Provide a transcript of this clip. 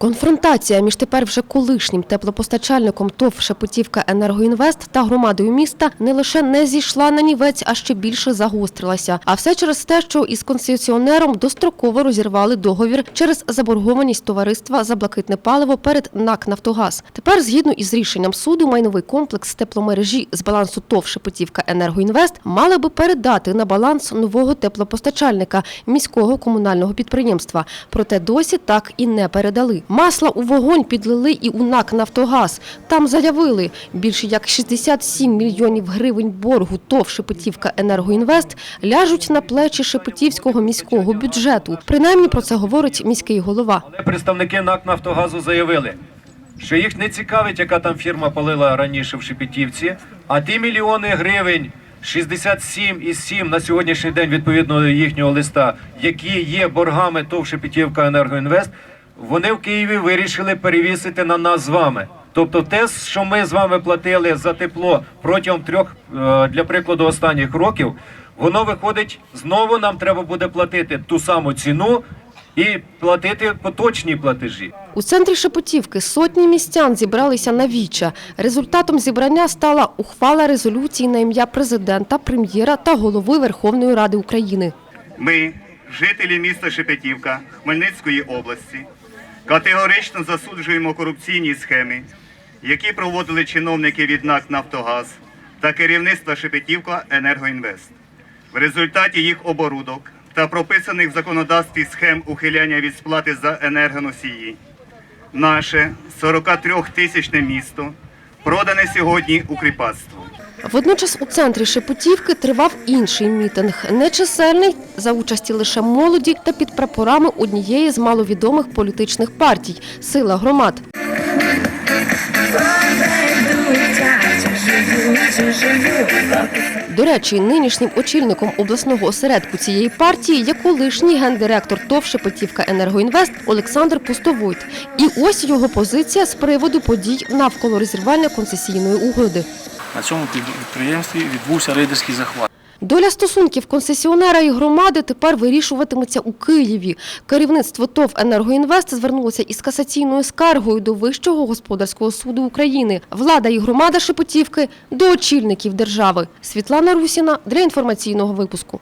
Конфронтація між тепер вже колишнім теплопостачальником ТОВ Шепетівка Енергоінвест та громадою міста не лише не зійшла на нівець, а ще більше загострилася. А все через те, що із концесіонером достроково розірвали договір через заборгованість товариства за блакитне паливо перед НАК «Нафтогаз». Тепер, згідно із рішенням суду, майновий комплекс тепломережі з балансу ТОВ Шепетівка Енергоінвест мали би передати на баланс нового теплопостачальника міського комунального підприємства. Проте досі так і не передали. Масла у вогонь підлили і у НАК «Нафтогаз». Там заявили, більше як 67 мільйонів гривень боргу ТОВ Шепетівка Енергоінвест ляжуть на плечі Шепетівського міського бюджету. Принаймні про це говорить міський голова. Представники НАК Нафтогазу заявили, що їх не цікавить, яка там фірма палила раніше в Шепетівці, а ті мільйони гривень, 67,7 на сьогоднішній день відповідно до їхнього листа, які є боргами ТОВ Шепетівка Енергоінвест, вони в Києві вирішили перевісити на нас з вами. Тобто те, що ми з вами платили за тепло протягом трьох, е, для прикладу, останніх років, воно виходить, знову нам треба буде платити ту саму ціну і платити поточні платежі. У центрі Шепетівки сотні містян зібралися на віча. Результатом зібрання стала ухвала резолюції на ім'я президента, прем'єра та голови Верховної Ради України. Ми, жителі міста Шепетівка Хмельницької області, категорично засуджуємо корупційні схеми, які проводили чиновники від НАК «Нафтогаз» та керівництва Шепетівка Енергоінвест. В результаті їх оборудок та прописаних в законодавстві схем ухиляння від сплати за енергоносії. Наше 43-тисячне місто продане сьогодні у кріпацтво. Водночас у центрі Шепетівки тривав інший мітинг, нечисельний за участі лише молоді та під прапорами однієї з маловідомих політичних партій Сила громад. До речі, нинішнім очільником обласного осередку цієї партії є колишній гендиректор ТОВ Шепетівка Енергоінвест Олександр Пустовойт. І ось його позиція з приводу подій навколо розірвання концесійної угоди. На цьому підприємстві відбувся рейдерський захват. Доля стосунків концесіонера і громади тепер вирішуватиметься у Києві. Керівництво ТОВ «Енергоінвест» звернулося із касаційною скаргою до Вищого господарського суду України. Влада і громада Шепетівки – до очільників держави. Світлана Русіна для інформаційного випуску.